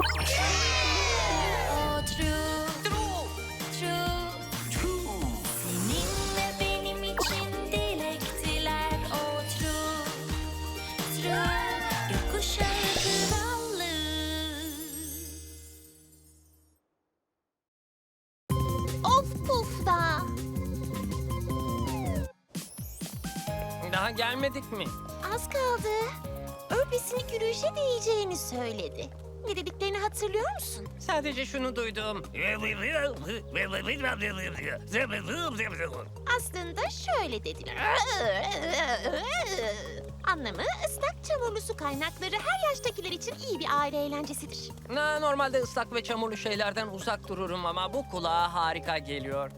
Of. Daha gelmedik mi? Az kaldı. Örbesini güreşe değeceğini söyledi. Ne dediklerini hatırlıyor musun? Sadece şunu duydum. Aslında şöyle dediler. Anlamı ıslak çamurlu su kaynakları her yaştakiler için iyi bir aile eğlencesidir. Na, normalde ıslak ve çamurlu şeylerden uzak dururum ama bu kulağa harika geliyor.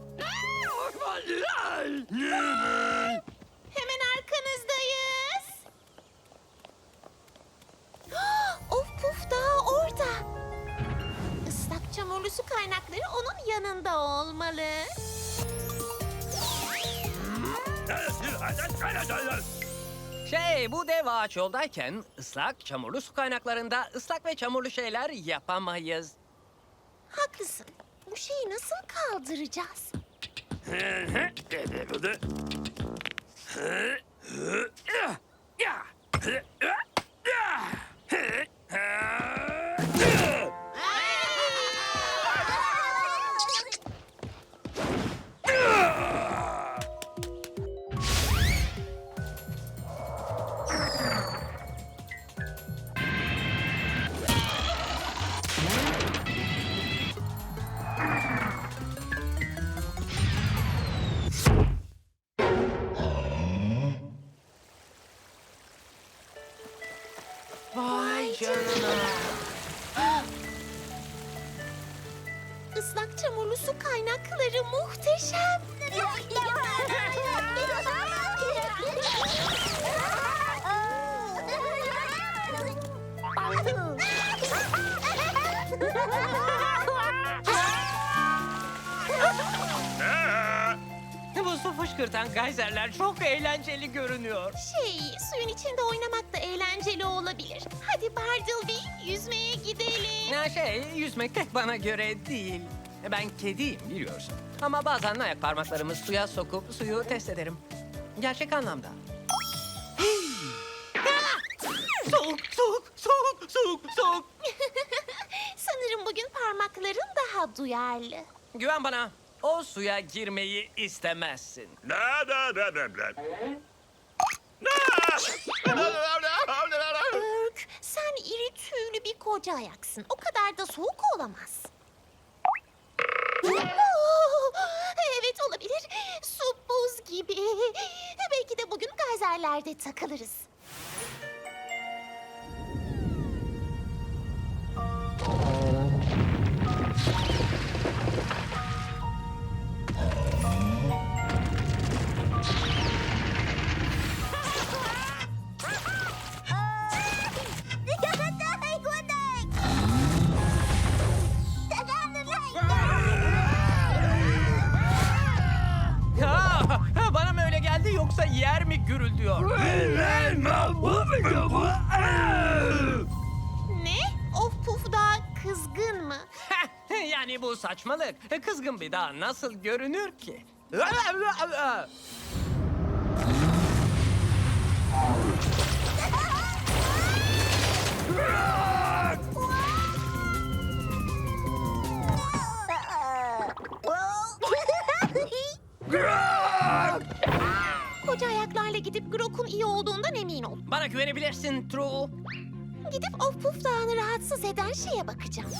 Çamurlu su kaynakları onun yanında olmalı. Şey, bu dev ağaç yoldayken ıslak, çamurlu su kaynaklarında ıslak ve çamurlu şeyler yapamayız. Haklısın. Bu şeyi nasıl kaldıracağız? Islak çamurlu su kaynakları muhteşem. Bu su fışkırtan gayzerler çok eğlenceli görünüyor. Şey, suyun içinde oynamak eğlenceli olabilir. Hadi Bartleby, yüzmeye gidelim. Ya şey, yüzmek pek bana göre değil. Ben kediyim biliyorsun. Ama bazen ayak parmaklarımı suya sokup suyu test ederim. Gerçek anlamda. Soğuk, soğuk, soğuk, soğuk, soğuk. Sanırım bugün parmakların daha duyarlı. Güven bana. O suya girmeyi istemezsin. Da da da da da. Örk, bir koca ayaksın. O kadar da soğuk olamaz. Evet olabilir. Su buz gibi. Belki de bugün gayzerlerde takılırız. Saçmalık. Kızgın bir daha nasıl görünür ki? Koca ayaklarla gidip Grok'un iyi olduğundan emin ol. Bana güvenebilirsin True. Gidip of puf dağını rahatsız eden şeye bakacağım.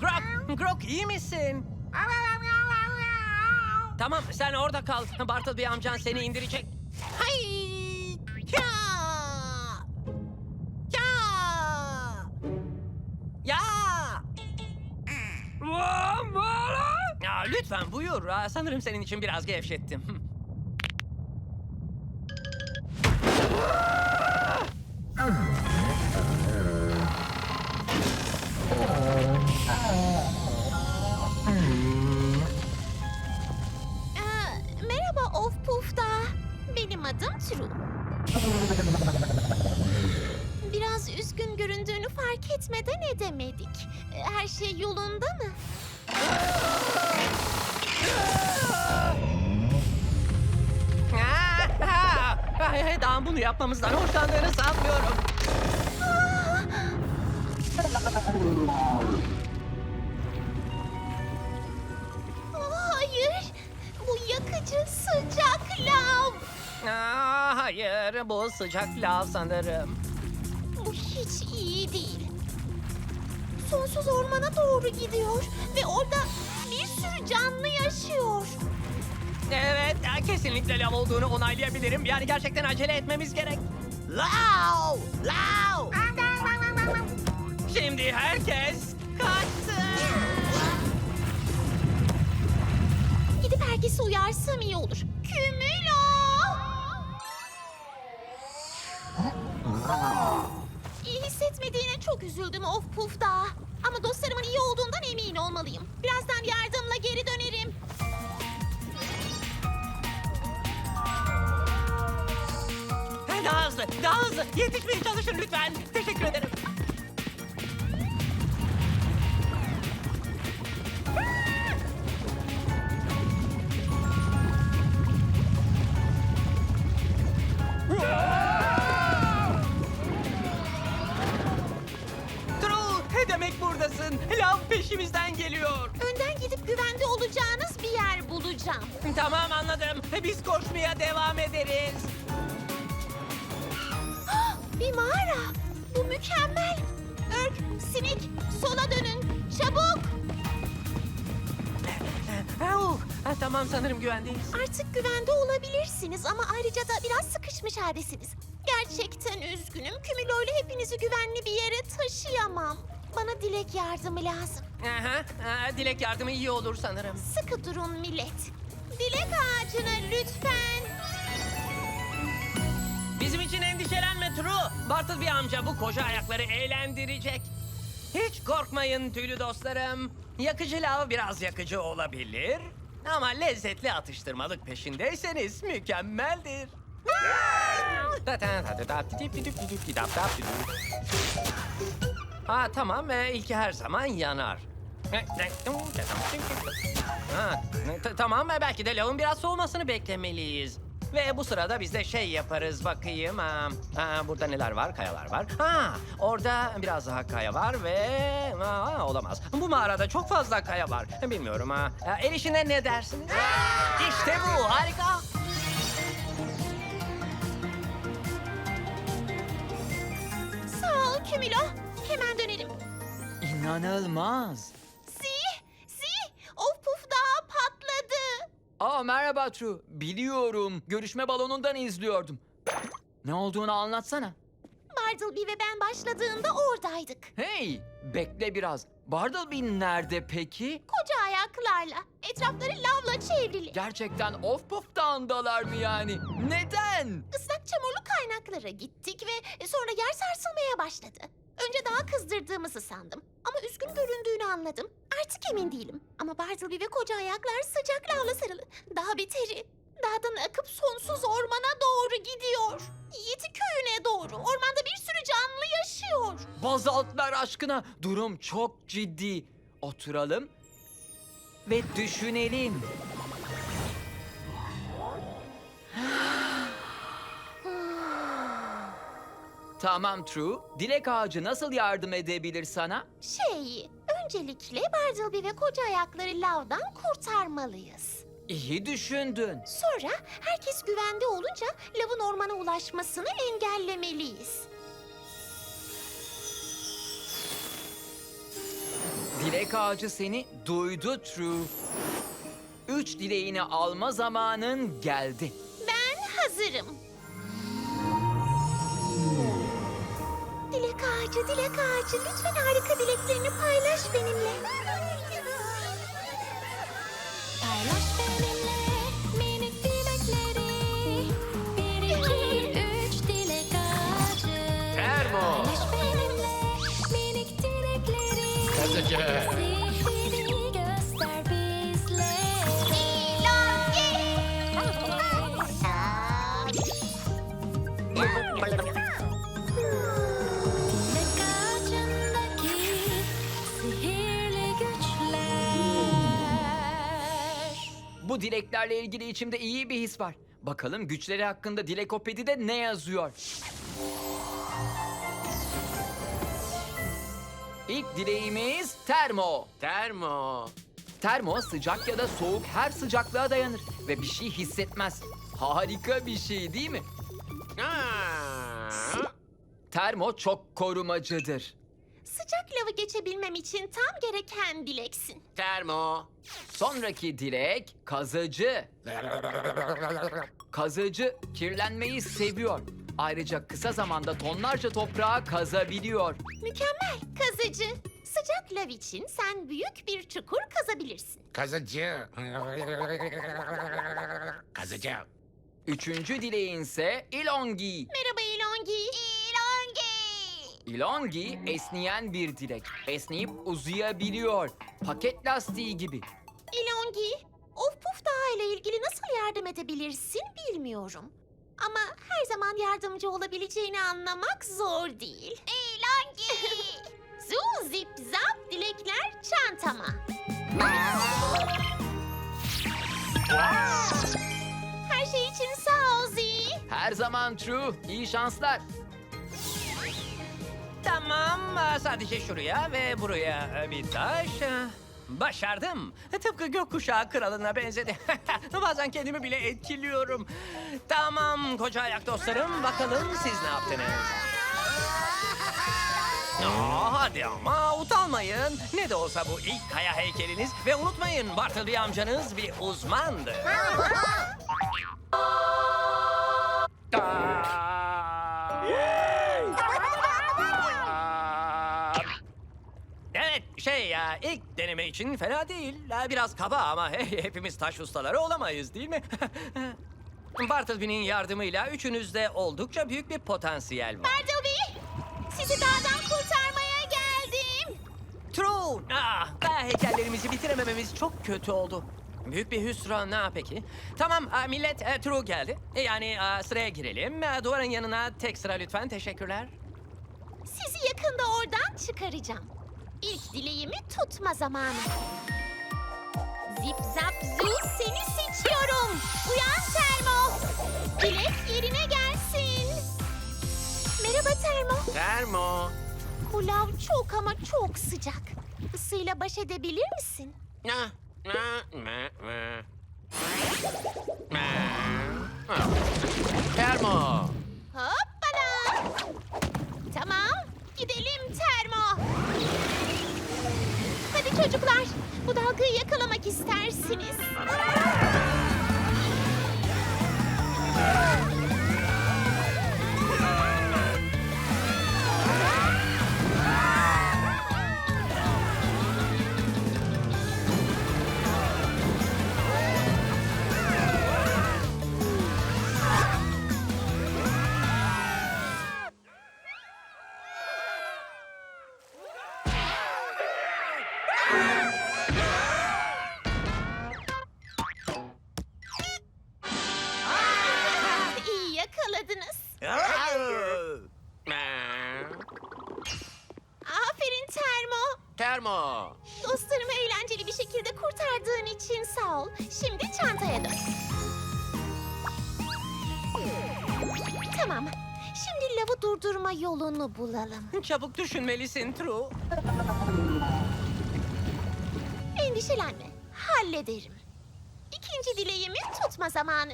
Grok, Grok iyi misin? Tamam sen orada kal. Bartleby amcan seni indirecek. Hay! Ya! Ya! Ya! Ya lütfen buyur. Aa, Sanırım senin için biraz gevşettim. Ee, merhaba of puf da. Benim adım True. Biraz üzgün göründüğünü fark etmeden edemedik. E, Her şey yolunda mı? Ay, ay, Daha bunu yapmamızdan hoşlandığını sanmıyorum. Yakıcı sıcak lav. Aa, hayır, bu sıcak lav sanırım. Bu hiç iyi değil. Sonsuz ormana doğru gidiyor ve orada bir sürü canlı yaşıyor. Evet, kesinlikle lav olduğunu onaylayabilirim. Yani gerçekten acele etmemiz gerek. Lav! Lav! Şimdi herkes kaçsın. Herkesi uyarsam iyi olur. Kümülo! İyi hissetmediğine çok üzüldüm of puf da. Ama dostlarımın iyi olduğundan emin olmalıyım. Birazdan yardımla geri dönerim. Daha hızlı, daha hızlı. Yetişmeye çalışın lütfen. Teşekkür ederim. Tamam anladım. Biz koşmaya devam ederiz. Bir mağara. Bu mükemmel. Örk, sinik, sola dönün. Çabuk. Ha, tamam sanırım güvendeyiz. Artık güvende olabilirsiniz ama ayrıca da biraz sıkışmış haldesiniz. Gerçekten üzgünüm. Kümülo ile hepinizi güvenli bir yere taşıyamam. Bana dilek yardımı lazım. Aha, ha, dilek yardımı iyi olur sanırım. Sıkı durun millet. Dilek ağacına lütfen. Bizim için endişelenme True. Bartleby amca bu koca ayakları eğlendirecek. Hiç korkmayın tüylü dostlarım. Yakıcı lav biraz yakıcı olabilir. Ama lezzetli atıştırmalık peşindeyseniz mükemmeldir. Ha tamam e, ilki her zaman yanar. Ha, t- tamam e, belki de lavın biraz soğumasını beklemeliyiz. Ve bu sırada biz de şey yaparız bakayım. Ha, ha, burada neler var? Kayalar var. Ha, orada biraz daha kaya var ve... Ha, olamaz. Bu mağarada çok fazla kaya var. Bilmiyorum ha. ha erişine ne dersiniz? İşte bu harika. Sağ ol Kümülo. Hemen dönelim. İnanılmaz. Aa merhaba True. Biliyorum. Görüşme balonundan izliyordum. Ne olduğunu anlatsana. Bartleby ve ben başladığında oradaydık. Hey, bekle biraz. Bartleby nerede peki? Koca ayaklarla. Etrafları lavla çevrili. Gerçekten of puff dağındalar mı yani? Neden? Islak çamurlu kaynaklara gittik ve sonra yer sarsılmaya başladı. Önce daha kızdırdığımızı sandım. Ama üzgün göründüğünü anladım. Artık emin değilim. Ama Bartleby ve koca ayaklar sıcak lavla sarılı. Daha beteri. Dağdan akıp sonsuz ormana doğru gidiyor. Yeti köyüne doğru. Ormanda bir sürü canlı yaşıyor. Bazaltlar aşkına. Durum çok ciddi. Oturalım ve düşünelim. Tamam True. Dilek ağacı nasıl yardım edebilir sana? Şey, öncelikle Bartleby ve koca ayakları lavdan kurtarmalıyız. İyi düşündün. Sonra herkes güvende olunca lavın ormana ulaşmasını engellemeliyiz. Dilek ağacı seni duydu True. Üç dileğini alma zamanın geldi. Ben hazırım. Ağacı, dilek ağacı. Lütfen harika dileklerini paylaş benimle. Paylaş benimle minik dilekleri. Bir, iki, üç dilek ağacı. Termo. Paylaş benimle minik dilekleri. Sihrini dileklerle ilgili içimde iyi bir his var. Bakalım güçleri hakkında Dilekopedi'de ne yazıyor? İlk dileğimiz termo. Termo. Termo sıcak ya da soğuk her sıcaklığa dayanır ve bir şey hissetmez. Harika bir şey değil mi? Aa. Termo çok korumacıdır. Sıcak lavı geçebilmem için tam gereken dileksin. Termo. Sonraki dilek kazıcı. Kazıcı kirlenmeyi seviyor. Ayrıca kısa zamanda tonlarca toprağı kazabiliyor. Mükemmel kazıcı. Sıcak lav için sen büyük bir çukur kazabilirsin. Kazıcı. Kazıcı. Üçüncü dileğin ise ilongi. Merhaba İlongi. İlongi. Esneyen bir dilek. Esneyip uzayabiliyor. Paket lastiği gibi. İlongi, Of Puf Dağı ile ilgili nasıl yardım edebilirsin bilmiyorum. Ama her zaman yardımcı olabileceğini anlamak zor değil. İlongi! Zu zip zap dilekler çantama. Her şey için sağ ol Zi. Her zaman true. İyi şanslar. Tamam, aa, sadece şuraya ve buraya e, bir taş. Başardım. Tıpkı gökkuşağı kralına benzedi. Bazen kendimi bile etkiliyorum. Tamam koca ayak dostlarım, bakalım siz ne yaptınız? Aa, hadi ama utanmayın. Ne de olsa bu ilk kaya heykeliniz ve unutmayın Bartleby amcanız bir uzmandı. Evet şey ya ilk deneme için fena değil. Ha, Biraz kaba ama hey, hepimiz taş ustaları olamayız değil mi? Bartleby'nin yardımıyla üçünüzde oldukça büyük bir potansiyel var. Bartleby, sizi dağdan kurtarmaya geldim. True. Ah, daha heykellerimizi bitiremememiz çok kötü oldu. Büyük bir hüsran ha peki. Tamam ah, millet e, True geldi. E, Yani ah, sıraya girelim. Ah, Duvarın yanına tek sıra lütfen teşekkürler. Sizi yakında oradan çıkaracağım. İlk dileğimi tutma zamanı. Zip zap zoo seni seçiyorum. Uyan Termo. Dilek yerine gelsin. Merhaba Termo. Termo. Bu lav çok ama çok sıcak. Isıyla baş edebilir misin? Ah, ah, ah, ah. Ah. Termo. Hoppala. Tamam, gidelim çocuklar, bu dalgayı yakalamak istersiniz. Yolunu bulalım. Çabuk düşünmelisin True. Endişelenme. Hallederim. İkinci dileğimi tutma zamanı.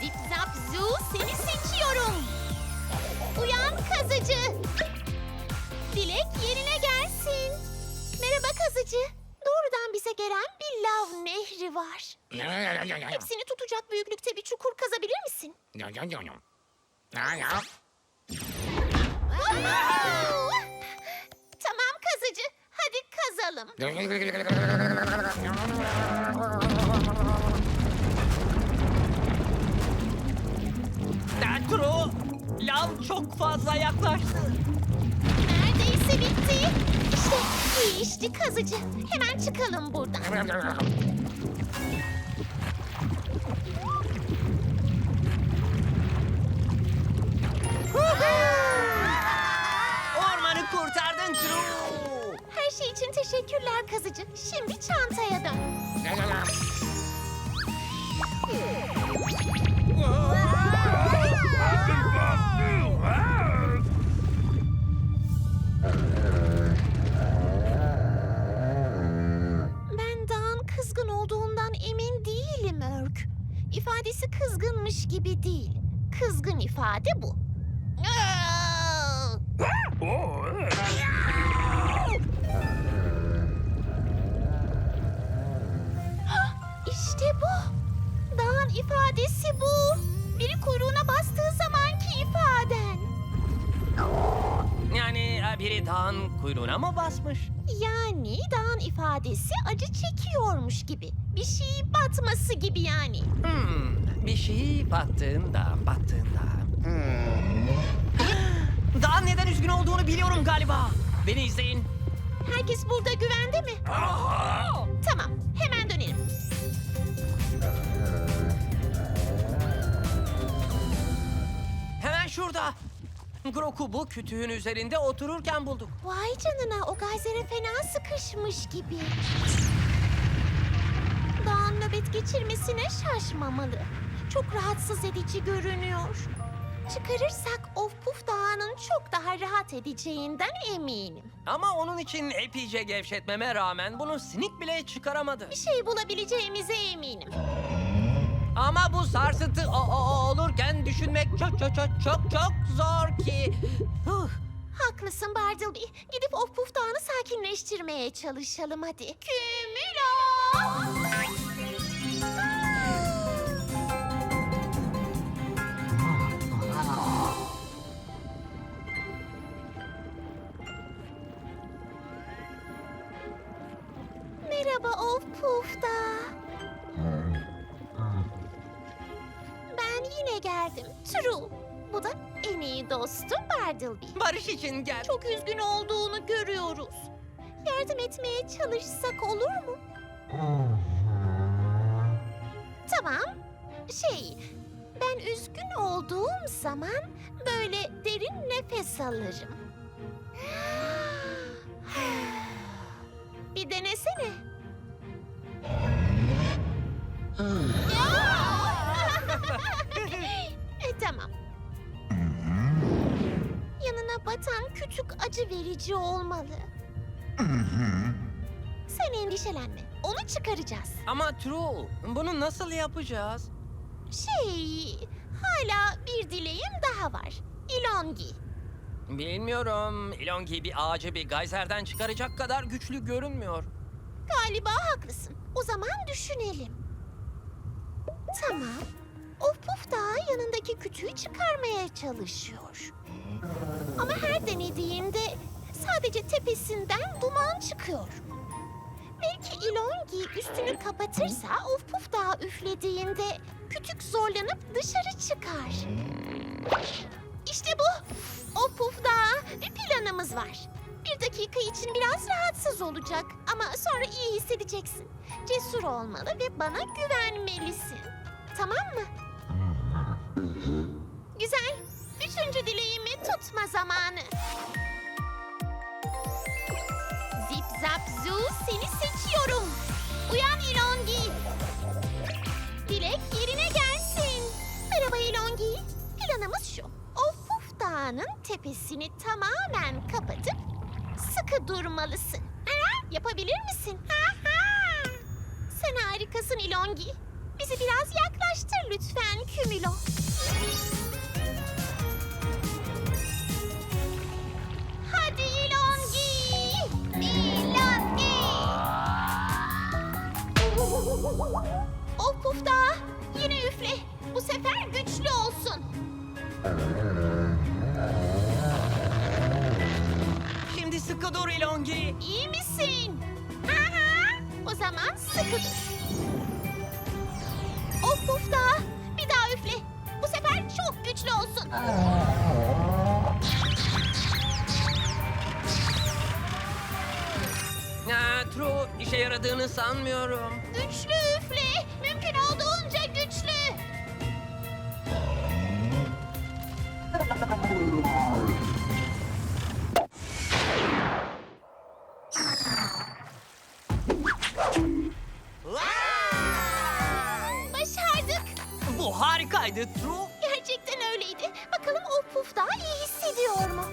Zip zap zoo seni seçiyorum. Uyan kazıcı. Dilek yerine gelsin. Merhaba kazıcı. Doğrudan bize gelen bir lav nehri var. Hepsini tutacak büyüklükte bir çukur kazabilir misin? Tamam kazıcı. Hadi kazalım. True. Lav çok fazla yaklaştı. Neredeyse bitti. İşte iyi işti kazıcı. Hemen çıkalım buradan. İşte bu. Dağın ifadesi bu. Biri kuyruğuna bastığı zamanki ifaden. Yani e, biri dağın kuyruğuna mı basmış? Yani dağın ifadesi acı çekiyormuş gibi. Bir şey batması gibi yani. Hmm, bir şey battığında, battığında. Hmm. Dağın neden üzgün olduğunu biliyorum galiba. Beni izleyin. Herkes burada güvende mi? Tamam, hemen şurada. Groku bu kütüğün üzerinde otururken bulduk. Vay canına, o gayzere fena sıkışmış gibi. Dağın nöbet geçirmesine şaşmamalı. Çok rahatsız edici görünüyor. Çıkarırsak Of Puf Dağı'nın çok daha rahat edeceğinden eminim. Ama onun için epeyce gevşetmeme rağmen bunu sinik bile çıkaramadı. Bir şey bulabileceğimize eminim. Ama bu sarsıntı o- o- olurken düşünmek çok çok çok çok çok zor ki. Huh. Haklısın Bartleby. Gidip Of Puf Dağı'nı sakinleştirmeye çalışalım hadi. Kümülo! Merhaba Of Puf Dağı. Yine geldim. True. Bu da en iyi dostum Bartleby. Barış için gel. Çok üzgün olduğunu görüyoruz. Yardım etmeye çalışsak olur mu? Tamam. Şey, ben üzgün olduğum zaman böyle derin nefes alırım. Batan küçük acı verici olmalı. Sen endişelenme. Onu çıkaracağız. Ama True, bunu nasıl yapacağız? Şey, hala bir dileğim daha var. İlongi. Bilmiyorum. Ilongi bir ağacı bir gayzerden çıkaracak kadar güçlü görünmüyor. Galiba haklısın. O zaman düşünelim. Tamam. Of Puf da yanındaki kütüğü çıkarmaya çalışıyor. Ama her denediğinde sadece tepesinden duman çıkıyor. Belki Ilongi üstünü kapatırsa Of Puf Dağı üflediğinde kütük zorlanıp dışarı çıkar. İşte bu. Of Puf Dağı bir planımız var. Bir dakika için biraz rahatsız olacak ama sonra iyi hissedeceksin. Cesur olmalı ve bana güvenmelisin. Tamam mı? Güzel. Üçüncü dileğimi tutma zamanı. Zip zap zoo seni seçiyorum. Uyan İlongi. Dilek yerine gelsin. Merhaba İlongi. Planımız şu. O Puf Dağı'nın tepesini tamamen kapatıp sıkı durmalısın. Ha? Yapabilir misin? Ha ha. Sen harikasın İlongi. Bizi biraz yaklaştır lütfen Kümülo. Şimdi sıkı dur Ilongi. İyi misin? Hı. O zaman sıkı dur. Of puf daha. Bir daha üfle. Bu sefer çok güçlü olsun. Ha, True, işe yaradığını sanmıyorum. miydi True? Gerçekten öyleydi. Bakalım o puf daha iyi hissediyor mu?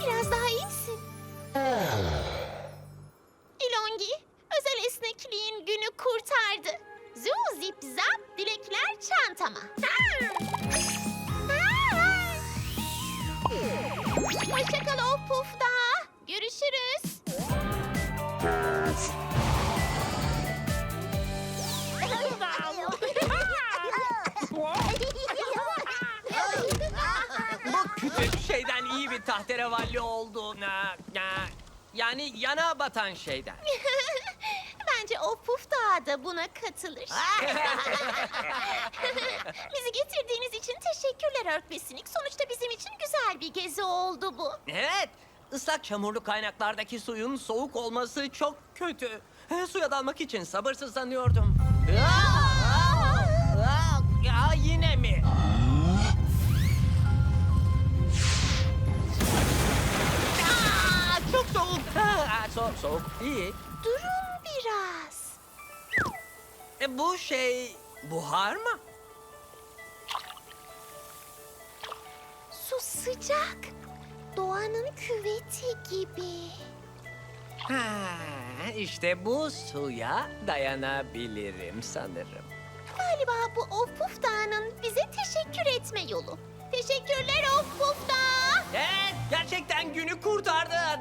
Biraz daha iyi misin? İlongi, özel esnekliğin günü kurtardı. Zoo zip zap dilekler çantama. Hoşçakal o puf daha. Görüşürüz. Tahterevalli oldu. Na- na- Yani yana batan şeyden. Bence o puf dağı da buna katılır. Bizi getirdiğiniz için teşekkürler Örtbesinik. Sonuçta bizim için güzel bir gezi oldu bu. Evet, ıslak çamurlu kaynaklardaki suyun soğuk olması çok kötü. Eh, Suya dalmak için sabırsızlanıyordum. Aa! Aa! Ya yine mi? Soğuk değil. Durun biraz. E, bu şey buhar mı? Su sıcak. Doğanın küveti gibi. Ha, işte bu suya dayanabilirim sanırım. Galiba bu Of Puf Dağı'nın bize teşekkür etme yolu. Teşekkürler Of Puf Dağı. Evet, gerçekten günü kurtardın.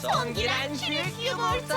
성기란 실기몰사